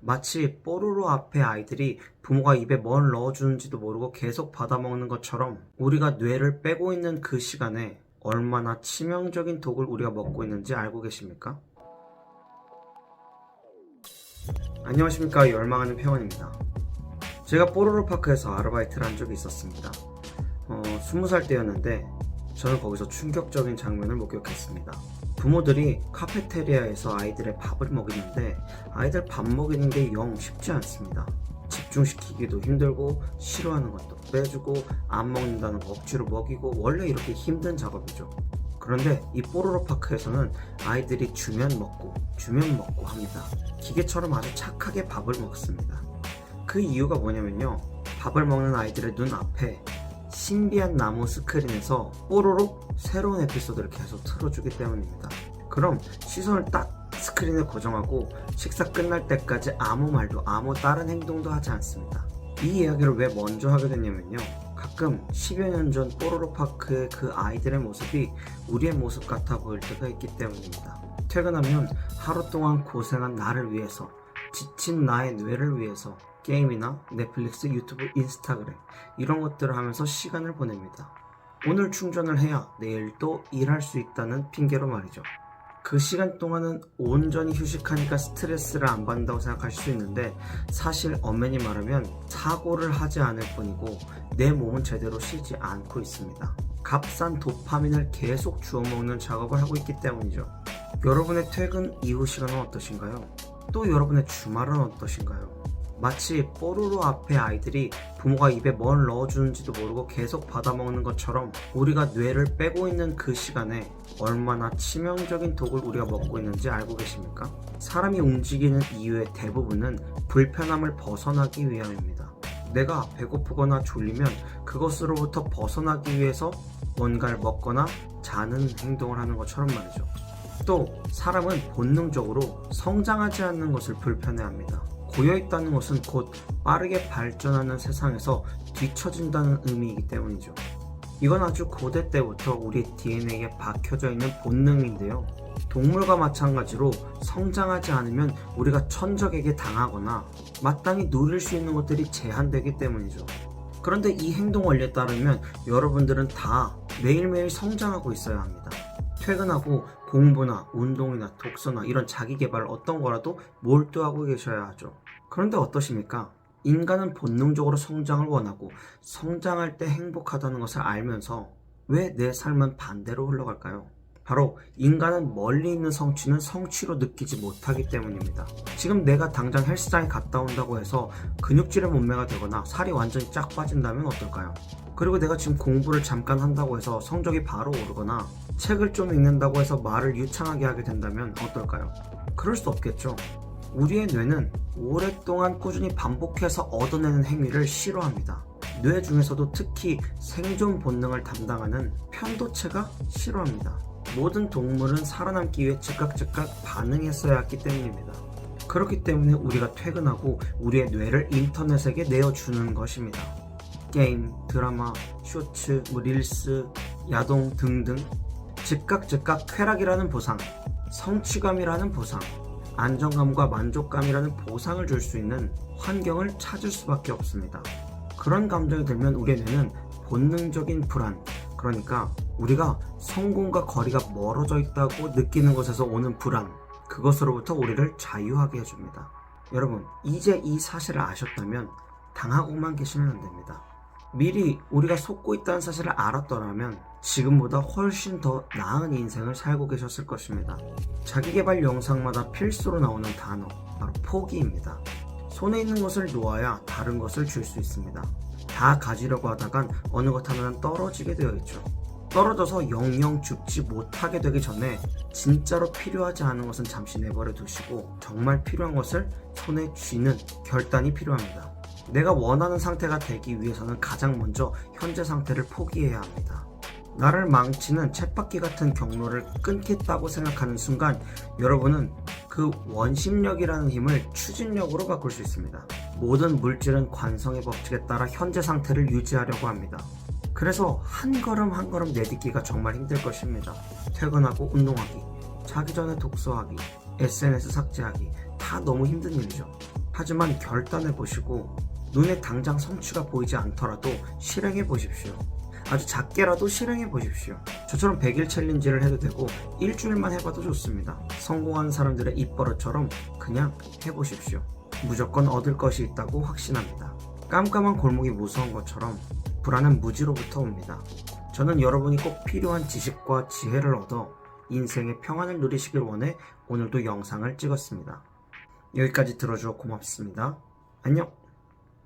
마치 뽀로로 앞에 아이들이 부모가 입에 뭘 넣어주는지도 모르고 계속 받아먹는 것처럼 우리가 뇌를 빼고 있는 그 시간에 얼마나 치명적인 독을 우리가 먹고 있는지 알고 계십니까? 안녕하십니까 열망하는 평원입니다. 제가 뽀로로 파크에서 아르바이트를 한 적이 있었습니다. 어, 20살 때였는데 저는 거기서 충격적인 장면을 목격했습니다. 부모들이 카페테리아에서 아이들의 밥을 먹이는데 아이들 밥 먹이는 게 영 쉽지 않습니다. 집중시키기도 힘들고 싫어하는 것도 빼주고 안 먹는다는 거 억지로 먹이고 원래 이렇게 힘든 작업이죠. 그런데 이 뽀로로 파크에서는 아이들이 주면 먹고 주면 먹고 합니다. 기계처럼 아주 착하게 밥을 먹습니다. 그 이유가 뭐냐면요. 밥을 먹는 아이들의 눈 앞에 신비한 나무 스크린에서 뽀로로 새로운 에피소드를 계속 틀어주기 때문입니다. 그럼 시선을 딱 스크린에 고정하고 식사 끝날 때까지 아무 말도 아무 다른 행동도 하지 않습니다. 이 이야기를 왜 먼저 하게 됐냐면요. 가끔 10여 년 전 뽀로로 파크의 그 아이들의 모습이 우리의 모습 같아 보일 때가 있기 때문입니다. 퇴근하면 하루 동안 고생한 나를 위해서 지친 나의 뇌를 위해서 게임이나 넷플릭스, 유튜브, 인스타그램 이런 것들을 하면서 시간을 보냅니다. 오늘 충전을 해야 내일 또 일할 수 있다는 핑계로 말이죠. 그 시간 동안은 온전히 휴식하니까 스트레스를 안 받는다고 생각하실 수 있는데 사실 엄연히 말하면 사고를 하지 않을 뿐이고 내 몸은 제대로 쉬지 않고 있습니다. 값싼 도파민을 계속 주워 먹는 작업을 하고 있기 때문이죠. 여러분의 퇴근 이후 시간은 어떠신가요? 또 여러분의 주말은 어떠신가요? 마치 뽀로로 앞에 아이들이 부모가 입에 뭘 넣어주는지도 모르고 계속 받아먹는 것처럼 우리가 뇌를 빼고 있는 그 시간에 얼마나 치명적인 독을 우리가 먹고 있는지 알고 계십니까? 사람이 움직이는 이유의 대부분은 불편함을 벗어나기 위함입니다. 내가 배고프거나 졸리면 그것으로부터 벗어나기 위해서 뭔가를 먹거나 자는 행동을 하는 것처럼 말이죠. 또 사람은 본능적으로 성장하지 않는 것을 불편해합니다. 고여있다는 것은 곧 빠르게 발전하는 세상에서 뒤처진다는 의미이기 때문이죠. 이건 아주 고대 때부터 우리 DNA에 박혀져 있는 본능인데요. 동물과 마찬가지로 성장하지 않으면 우리가 천적에게 당하거나 마땅히 누릴 수 있는 것들이 제한되기 때문이죠. 그런데 이 행동 원리에 따르면 여러분들은 다 매일매일 성장하고 있어야 합니다. 퇴근하고 공부나 운동이나 독서나 이런 자기 개발 어떤 거라도 몰두하고 계셔야 하죠. 그런데 어떠십니까? 인간은 본능적으로 성장을 원하고 성장할 때 행복하다는 것을 알면서 왜 내 삶은 반대로 흘러갈까요? 바로 인간은 멀리 있는 성취는 성취로 느끼지 못하기 때문입니다. 지금 내가 당장 헬스장에 갔다 온다고 해서 근육질의 몸매가 되거나 살이 완전히 쫙 빠진다면 어떨까요? 그리고 내가 지금 공부를 잠깐 한다고 해서 성적이 바로 오르거나 책을 좀 읽는다고 해서 말을 유창하게 하게 된다면 어떨까요? 그럴 수 없겠죠. 우리의 뇌는 오랫동안 꾸준히 반복해서 얻어내는 행위를 싫어합니다. 뇌 중에서도 특히 생존 본능을 담당하는 편도체가 싫어합니다. 모든 동물은 살아남기 위해 즉각 즉각 반응했어야 했기 때문입니다. 그렇기 때문에 우리가 퇴근하고 우리의 뇌를 인터넷에게 내어주는 것입니다. 게임, 드라마, 쇼츠, 뭐 릴스, 야동 등등 즉각 즉각 쾌락이라는 보상, 성취감이라는 보상, 안정감과 만족감이라는 보상을 줄 수 있는 환경을 찾을 수밖에 없습니다. 그런 감정이 들면 우리의 뇌는 본능적인 불안, 그러니까 우리가 성공과 거리가 멀어져 있다고 느끼는 것에서 오는 불안, 그것으로부터 우리를 자유하게 해줍니다. 여러분, 이제 이 사실을 아셨다면 당하고만 계시면 안 됩니다. 미리 우리가 속고 있다는 사실을 알았더라면 지금보다 훨씬 더 나은 인생을 살고 계셨을 것입니다. 자기개발 영상마다 필수로 나오는 단어, 바로 포기입니다. 손에 있는 것을 놓아야 다른 것을 줄 수 있습니다. 다 가지려고 하다간 어느 것 하나는 떨어지게 되어 있죠. 떨어져서 영영 죽지 못하게 되기 전에 진짜로 필요하지 않은 것은 잠시 내버려 두시고 정말 필요한 것을 손에 쥐는 결단이 필요합니다. 내가 원하는 상태가 되기 위해서는 가장 먼저 현재 상태를 포기해야 합니다. 나를 망치는 쳇바퀴 같은 경로를 끊겠다고 생각하는 순간 여러분은 그 원심력이라는 힘을 추진력으로 바꿀 수 있습니다. 모든 물질은 관성의 법칙에 따라 현재 상태를 유지하려고 합니다. 그래서 한 걸음 한 걸음 내딛기가 정말 힘들 것입니다. 퇴근하고 운동하기, 자기 전에 독서하기, SNS 삭제하기 다 너무 힘든 일이죠. 하지만 결단해 보시고 눈에 당장 성취가 보이지 않더라도 실행해 보십시오. 아주 작게라도 실행해 보십시오. 저처럼 100일 챌린지를 해도 되고 일주일만 해봐도 좋습니다. 성공하는 사람들의 입버릇처럼 그냥 해보십시오. 무조건 얻을 것이 있다고 확신합니다. 깜깜한 골목이 무서운 것처럼 불안은 무지로부터 옵니다. 저는 여러분이 꼭 필요한 지식과 지혜를 얻어 인생의 평안을 누리시길 원해 오늘도 영상을 찍었습니다. 여기까지 들어주어 고맙습니다. 안녕!